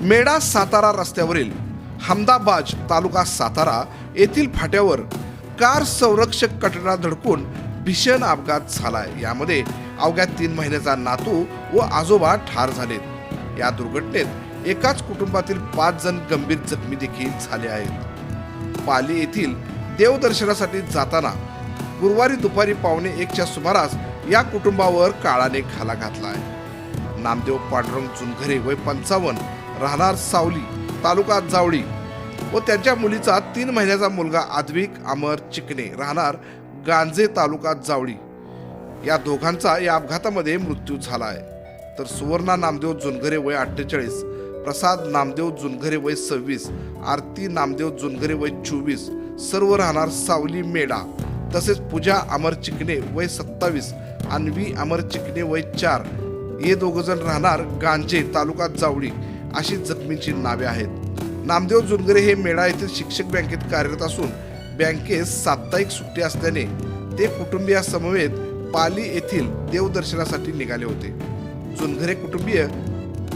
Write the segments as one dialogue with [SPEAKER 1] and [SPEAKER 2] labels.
[SPEAKER 1] मेडा सातारा रस्त्यावरील हमदाबाज तालुका सातारा येथील फाट्यावर कार संरक्षक कटडा धडकून भीषण अपघात झालाय. यामध्ये अवघ्या तीन महिन्याचा नातू व आजोबा ठार झालेत. या दुर्घटनेत एकाच कुटुंबातील पाच जण गंभीर जखमी देखील झाले आहेत. पाली येथील देवदर्शनासाठी जाताना गुरुवारी दुपारी पावणे एकच्या सुमारास या कुटुंबावर काळाने घाला घातला आहे नामदेव पांडुरंग चुनघरे वय पंचावन्न राहणार सावली तालुका जावळी व त्यांच्या मुलीचा तीन महिन्याचा मुलगा आद्विक अमर चिकणे राहणार गांजे तालुका जावळी. या दोघांचा या अपघातामध्ये मृत्यू झाला आहे तर सुवर्णा नामदेव जुनघरे वय अठ्ठेचाळीस प्रसाद नामदेव जुनघरे वय सव्वीस आरती नामदेव जुनघरे वय चोवीस सर्व राहणार सावली मेडा तसेच पूजा अमर चिकणे वय सत्तावीस अन्वी अमर चिकणे वय चार हे दोघंजण राहणार गांजे तालुका जावळी. अशी जखमींची नावे आहेत. नामदेव जुनगरे हे मेळा येथील शिक्षक बँकेत कार्यरत असून बँकेस साप्ताहिक सुट्टी असल्याने ते कुटुंबियासमवेत पाली येथील देवदर्शनासाठी निघाले होते. जुनघरे कुटुंबीय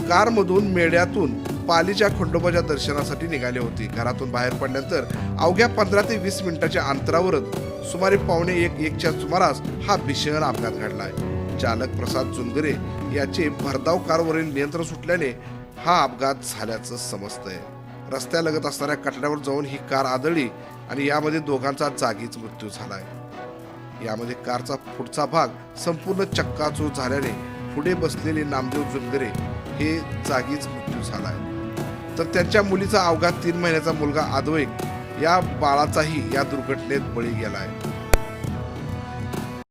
[SPEAKER 1] कारमधून मेळ्यातून पालीच्या खंडोबाच्या दर्शनासाठी निघाले होते. घरातून बाहेर पडल्यानंतर अवघ्या पंधरा ते वीस मिनिटाच्या अंतरावरच सुमारे पावणे एक एकच्या सुमारास हा भीषण अपघात घडला आहे. चालक प्रसाद जुनगरे याचे भरधाव कारवरील नियंत्रण सुटल्याने हा अपघात झाल्याचं समजतंय. रस्त्यालगत असणाऱ्या कटड्यावर जाऊन ही कार आदळली आणि यामध्ये दोघांचा जागीच मृत्यू झालाय. यामध्ये कारचा पुढचा भाग संपूर्ण चक्काचूर झाल्याने पुढे बसलेले नामदेव जुंगरे हे जागीच मृत्यू झालाय. तर त्यांच्या मुलीचा अवघात तीन महिन्याचा मुलगा आदवैक या बाळाचाही या दुर्घटनेत बळी गेलाय.